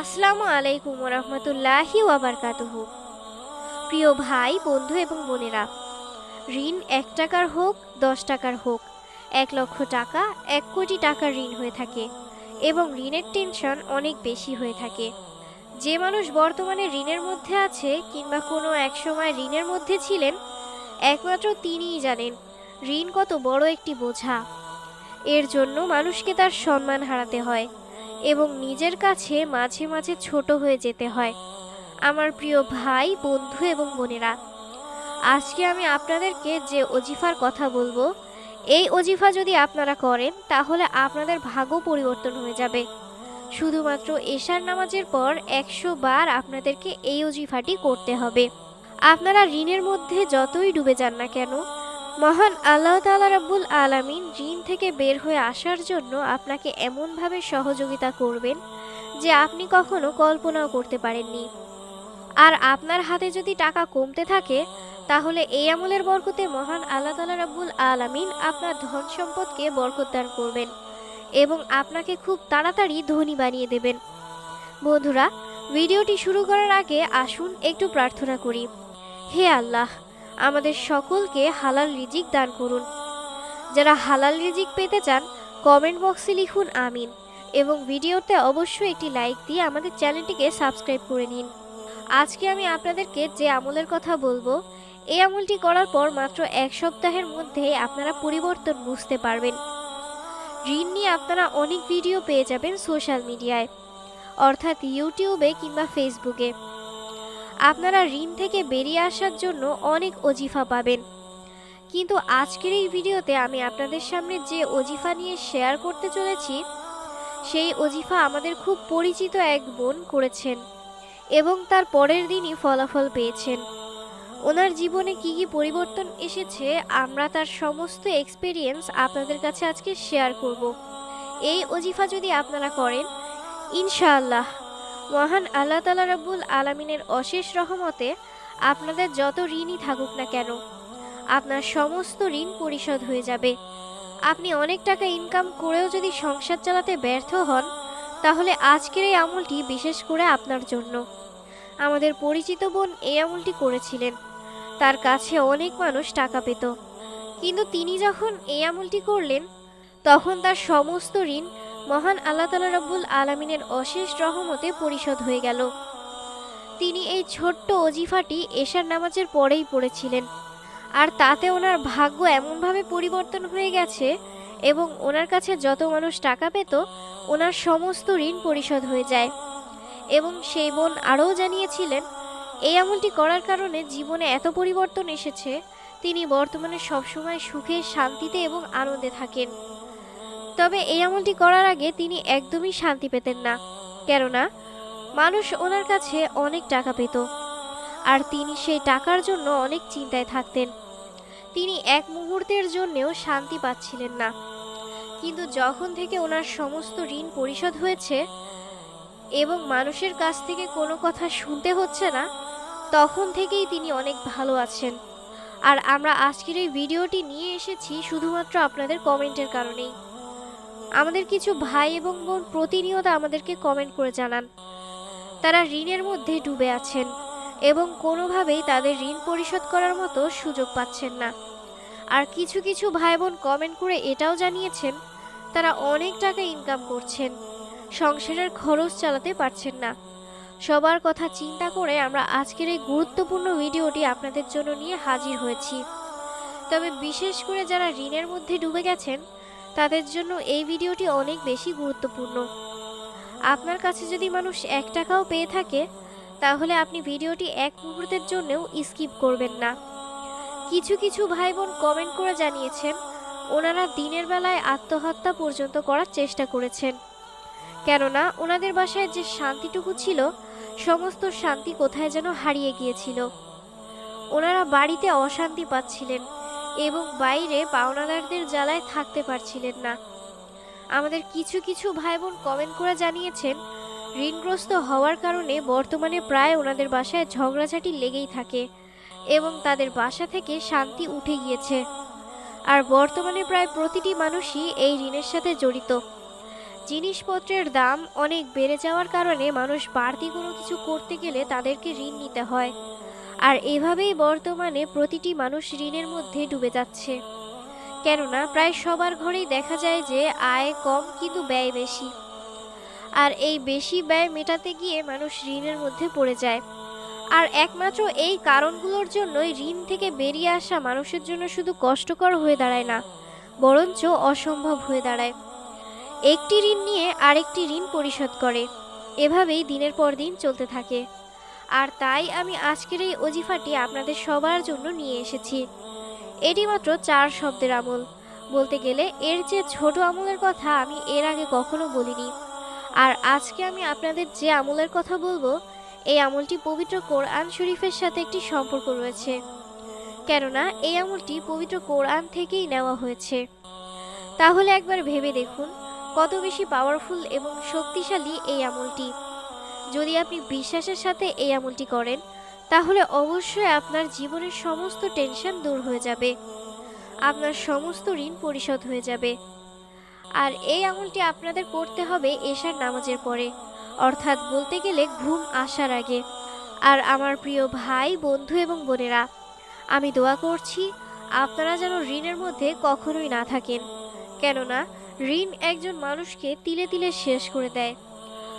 আসসালামু আলাইকুম রহমতুল্লাহি ওয়াবারকাতুহু। প্রিয় ভাই, বন্ধু এবং বোনেরা, ঋণ এক টাকার হোক, দশ টাকার হোক, এক লক্ষ টাকা, এক কোটি টাকার ঋণ হয়ে থাকে এবং ঋণের টেনশন অনেক বেশি হয়ে থাকে। যে মানুষ বর্তমানে ঋণের মধ্যে আছে কিংবা কোনো এক সময় ঋণের মধ্যে ছিলেন, একমাত্র তিনিই জানেন, ঋণ কত বড় একটি বোঝা। এর জন্য মানুষকে তার সম্মান হারাতে হয়। এবং নিজের কাছে মাঝে মাঝে ছোট হয়ে যেতে হয়। আমার প্রিয় ভাই, বন্ধু এবং বোনেরা, আজকে আমি আপনাদেরকে যে অজিফার কথা বলব, এই অজিফা যদি আপনারা করেন, তাহলে আপনাদের ভাগ্য পরিবর্তন হয়ে যাবে। শুধুমাত্র এশার নামাজের পর একশো বার আপনাদেরকে এই অজিফাটি করতে হবে। আপনারা ঋণের মধ্যে যতই ডুবে যান না কেন মহান আল্লাহ তালা রাব্বুল আলামিন ঋণ থেকে বের হয়ে আসার জন্য আপনাকে এমনভাবে সহযোগিতা করবেন যে আপনি কখনো কল্পনাও করতে পারেননি। আর আপনার হাতে যদি টাকা কমতে থাকে, তাহলে এই আমলের বরকতে মহান আল্লাহ তালা রাব্বুল আলামিন আপনার ধন সম্পদকে বরকতদান করবেন এবং আপনাকে খুব তাড়াতাড়ি ধনী বানিয়ে দেবেন। বন্ধুরা, ভিডিওটি শুরু করার আগে আসুন একটু প্রার্থনা করি। হে আল্লাহ আমাদের সকলকে হালাল রিজিক দান করুন। যারা হালাল রিজিক পেতে চান কমেন্ট বক্সে লিখুন আমিন এবং ভিডিওতে অবশ্যই একটি লাইক দিয়ে আমাদের চ্যানেলটিকে সাবস্ক্রাইব করে নিন। আজকে আমি আপনাদেরকে যে আমলের কথা বলব, এই আমলটি করার পর মাত্র এক সপ্তাহের মধ্যে আপনারা পরিবর্তন বুঝতে পারবেন। ঋণ নিয়ে আপনারা অনেক ভিডিও পেয়ে যাবেন সোশ্যাল মিডিয়ায় অর্থাৎ ইউটিউবে কিংবা ফেসবুকে আপনারা ঋণ থেকে বেরিয়ে আসার জন্য অনেক অজিফা পাবেন। কিন্তু আজকের এই ভিডিওতে আমি আপনাদের সামনে যে অজিফা নিয়ে শেয়ার করতে চলেছি, সেই অজিফা আমাদের খুব পরিচিত এক বোন করেছেন এবং তার পরের দিনই ফলাফল পেয়েছেন। ওনার জীবনে কি কি পরিবর্তন এসেছে, আমরা তার সমস্ত এক্সপিরিয়েন্স আপনাদের কাছে আজকে শেয়ার করব। এই অজিফা যদি আপনারা করেন, ইনশাআল্লাহ মহান আল্লাহ তালা রব্বুল আলমিনের অশেষ রহমতে আপনাদের যত ঋণই থাকুক না কেন, আপনার সমস্ত ঋণ পরিশোধ হয়ে যাবে। আপনি অনেক টাকা ইনকাম করেও যদি সংসার চালাতে ব্যর্থ হন, তাহলে আজকের এই আমলটি বিশেষ করে আপনার জন্য। আমাদের পরিচিত বোন এই আমলটি করেছিলেন। তার কাছে অনেক মানুষ টাকা পেত। কিন্তু তিনি যখন এই আমলটি করলেন, তখন তার সমস্ত ঋণ মহান আল্লাহ তালা রব্বুল আলমিনের অশেষ রহমতে পরিশোধ হয়ে গেল। তিনি এই ছোট্ট অজিফাটি এশার নামাজের পরেই পড়েছিলেন। আর তাতে ওনার ভাগ্য এমনভাবে পরিবর্তন হয়ে গেছে এবং ওনার কাছে যত মানুষ টাকা পেত, ওনার সমস্ত ঋণ পরিশোধ হয়ে যায়। এবং সেই বোন আরও জানিয়েছিলেন, এই আমলটি করার কারণে জীবনে এত পরিবর্তন এসেছে, তিনি বর্তমানে সবসময় সুখে, শান্তিতে এবং আনন্দে থাকেন। তবে এই আমলটি করার আগে তিনি একদমই শান্তি পেতেন না। কেননা, মানুষ ওনার কাছে অনেক টাকা পেত, আর তিনি সেই টাকার জন্য অনেক চিন্তায় থাকতেন। তিনি এক মুহূর্তের জন্যেও শান্তি পাচ্ছিলেন না। কিন্তু যখন থেকে ওনার সমস্ত ঋণ পরিশোধ হয়েছে এবং মানুষের কাছ থেকে কোনো কথা শুনতে হচ্ছে না, তখন থেকেই তিনি অনেক ভালো আছেন। আর আমরা আজকের এই ভিডিওটি নিয়ে এসেছি শুধুমাত্র আপনাদের কমেন্টের কারণেই। আমাদের কিছু ভাই এবং বোন প্রতিনিয়ত আমাদেরকে কমেন্ট করে জানান। তারা ঋণের মধ্যে ডুবে আছেন এবং কোনোভাবেই তাদের ঋণ পরিশোধ করার মতো সুযোগ পাচ্ছেন না। আর কিছু কিছু ভাই বোন কমেন্ট করে এটাও জানিয়েছেন, তারা অনেক টাকা ইনকাম করছেন, সংসারের খরচ চালাতে পারছেন না। সবার কথা চিন্তা করে আমরা আজকের এই গুরুত্বপূর্ণ ভিডিওটি আপনাদের জন্য নিয়ে হাজির হয়েছি। তবে বিশেষ করে যারা ঋণের মধ্যে ডুবে গেছেন তাদের জন্য এই ভিডিওটি অনেক বেশি গুরুত্বপূর্ণ। আপনার কাছে যদি মানুষ এক টাকাও পেয়ে থাকে, তাহলে আপনি ভিডিওটি এক মুহূর্তের জন্যও স্কিপ করবেন না। কিছু কিছু ভাই বোন কমেন্ট করে জানিয়েছেন, ওনারা দিনের বেলায় আত্মহত্যা পর্যন্ত করার চেষ্টা করেছেন। কেননা, ওনাদের বাসায় যে শান্তিটুকু ছিল, সমস্ত শান্তি কোথায় যেন হারিয়ে গিয়েছিল। ওনারা বাড়িতে অশান্তি পাচ্ছিলেন। এবং বাইরে পাওনাদারদের জ্বালায় থাকতে পারছিলেন না। আমাদের কিছু কিছু ভাই বোন কমেন্ট করে জানিয়েছেন, ঋণগ্রস্ত হওয়ার কারণে বর্তমানে প্রায় ওনাদের বাসায় ঝগড়াঝাটি লেগেই থাকে এবং তাদের বাসা থেকে শান্তি উঠে গিয়েছে। আর বর্তমানে প্রায় প্রতিটি মানুষই এই ঋণের সাথে জড়িত। জিনিসপত্রের দাম অনেক বেড়ে যাওয়ার কারণে মানুষ বাড়তি কোনো কিছু করতে গেলে তাদেরকে ঋণ নিতে হয়। আর এভাবেই বর্তমানে প্রতিটি মানুষ ঋণের মধ্যে ডুবে যাচ্ছে। কেননা প্রায় সবার ঘরেই দেখা যায় যে আয় কম কিন্তু ব্যয় বেশি। আর এই বেশি ব্যয় মেটাতে গিয়ে মানুষ ঋণের মধ্যে পড়ে যায়। আর একমাত্র এই কারণগুলোর জন্যই ঋণ থেকে বেরিয়ে আসা মানুষের জন্য শুধু কষ্টকর হয়ে দাঁড়ায় না, বরঞ্চ অসম্ভব হয়ে দাঁড়ায়। একটি ঋণ নিয়ে আরেকটি ঋণ পরিশোধ করে। এভাবেই দিনের পর দিন চলতে থাকে। আর তাই আমি আজকের এই অজিফাটি আপনাদের সবার জন্য নিয়ে এসেছি। এটি মাত্র চার শব্দের আমল। বলতে গেলে এর যে ছোট আমলের কথা আমি এর আগে কখনো বলিনি। আর আজকে আমি আপনাদের যে আমলের কথা বলব, এই আমলটি পবিত্র কোরআন শরীফের সাথে একটি সম্পর্ক রয়েছে। কেননা এই আমলটি পবিত্র কোরআন থেকেই নেওয়া হয়েছে। তাহলে একবার ভেবে দেখুন, কত বেশি পাওয়ারফুল এবং শক্তিশালী এই আমলটি। যদি আপনি বিশ্বাসের সাথে এই আমলটি করেন, তাহলে অবশ্যই আপনার জীবনের সমস্ত টেনশন দূর হয়ে যাবে। আপনার সমস্ত ঋণ পরিশোধ হয়ে যাবে। আর এই আমলটি আপনাদের করতে হবে এশার নামাজের পরে, অর্থাৎ বলতে গেলে ঘুম আসার আগে। আর আমার প্রিয় ভাই, বন্ধু এবং বোনেরা, আমি দোয়া করছি আপনারা যেন ঋণের মধ্যে কখনোই না থাকেন। কেননা, ঋণ একজন মানুষকে তিলে তিলে শেষ করে দেয়।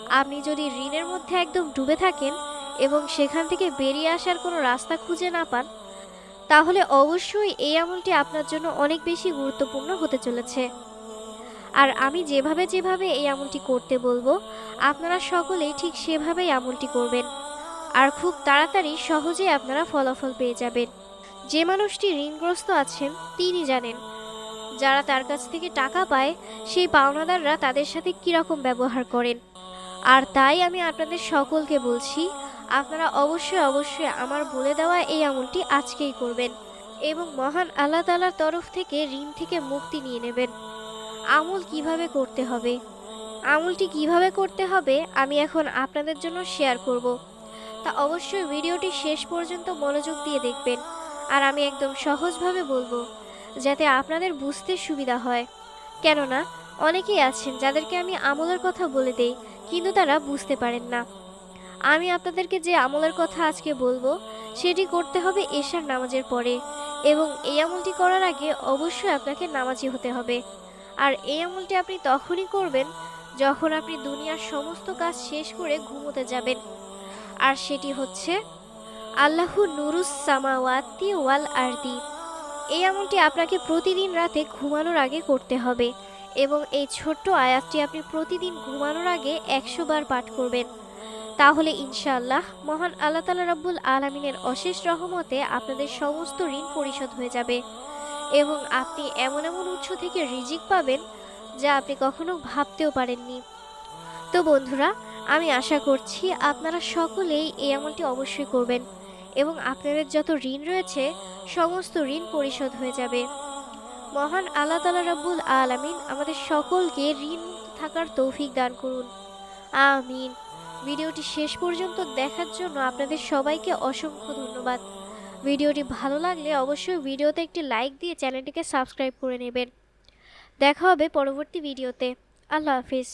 আপনি যদি ঋণের মধ্যে একদম ডুবে থাকেন এবং সেখান থেকে বেরিয়ে আসার কোনো রাস্তা খুঁজে না পান, তাহলে অবশ্যই এই আমলটি আপনার জন্য অনেক বেশি গুরুত্বপূর্ণ হতে চলেছে। আর আমি যেভাবে যেভাবে এই আমলটি করতে বলব, আপনারা সকলেই ঠিক সেভাবেই আমলটি করবেন। আর খুব তাড়াতাড়ি সহজেই আপনারা ফলাফল পেয়ে যাবেন। যে মানুষটি ঋণগ্রস্ত আছেন, তিনি জানেন। যারা তার কাছ থেকে টাকা পায়, সেই পাওনাদাররা তাদের সাথে কীরকম ব্যবহার করেন। আর তাই আমি আপনাদের সকলকে বলছি, আপনারা অবশ্যই অবশ্যই আমার বলে দেওয়া এই আমলটি আজকেই করবেন এবং মহান আল্লাহ তালার তরফ থেকে ঋণ থেকে মুক্তি নিয়ে নেবেন। আমল কীভাবে করতে হবে? আমলটি কীভাবে করতে হবে? আমি এখন আপনাদের জন্য শেয়ার করব। তা অবশ্যই ভিডিওটি শেষ পর্যন্ত মনোযোগ দিয়ে দেখবেন। আর আমি একদম সহজভাবে বলব, যাতে আপনাদের বুঝতে সুবিধা হয়। কেননা, অনেকেই আছেন যাদেরকে আমি আমলের কথা বলে দেই কিন্তু তারা বুঝতে পারেন না। আমি আপনাদেরকে যে আমলের কথা আজকে বলব, সেটি করতে হবে এশার নামাজের পরে এবং এই আমলটি করার আগে অবশ্যই আপনাকে নামাজি হতে হবে। আর এই আমলটি আপনি তখনই করবেন যখন আপনি দুনিয়ার সমস্ত কাজ শেষ করে ঘুমোতে যাবেন। আর সেটি হচ্ছে, আল্লাহু নুরুস সামাওয়াতি ওয়াল আরদি। এই আমলটি আপনাকে প্রতিদিন রাতে ঘুমানোর আগে করতে হবে। এবং এই ছোট্ট আয়াতটি আপনি প্রতিদিন ঘুমানোর আগে একশো বার পাঠ করবেন। তাহলে ইনশাআল্লাহ মহান আল্লাহ তালা রাব্বুল আলমিনের অশেষ রহমতে আপনাদের সমস্ত ঋণ পরিশোধ হয়ে যাবে এবং আপনি এমন এমন উৎস থেকে রিজিক পাবেন যা আপনি কখনো ভাবতেও পারেননি। তো বন্ধুরা, আমি আশা করছি আপনারা সকলেই এই আমলটি অবশ্যই করবেন এবং আপনাদের যত ঋণ রয়েছে, সমস্ত ঋণ পরিশোধ হয়ে যাবে। মহান আল্লাহ তালা রাব্বুল আলামিন আমাদের সকলকে ঋণ থাকার তৌফিক দান করুন। আমিন। ভিডিওটি শেষ পর্যন্ত দেখার জন্য আপনাদের সবাইকে অসংখ্য ধন্যবাদ। ভিডিওটি ভালো লাগলে অবশ্যই ভিডিওতে একটি লাইক দিয়ে চ্যানেলটিকে সাবস্ক্রাইব করে নেবেন। দেখা হবে পরবর্তী ভিডিওতে। আল্লাহ হাফিজ।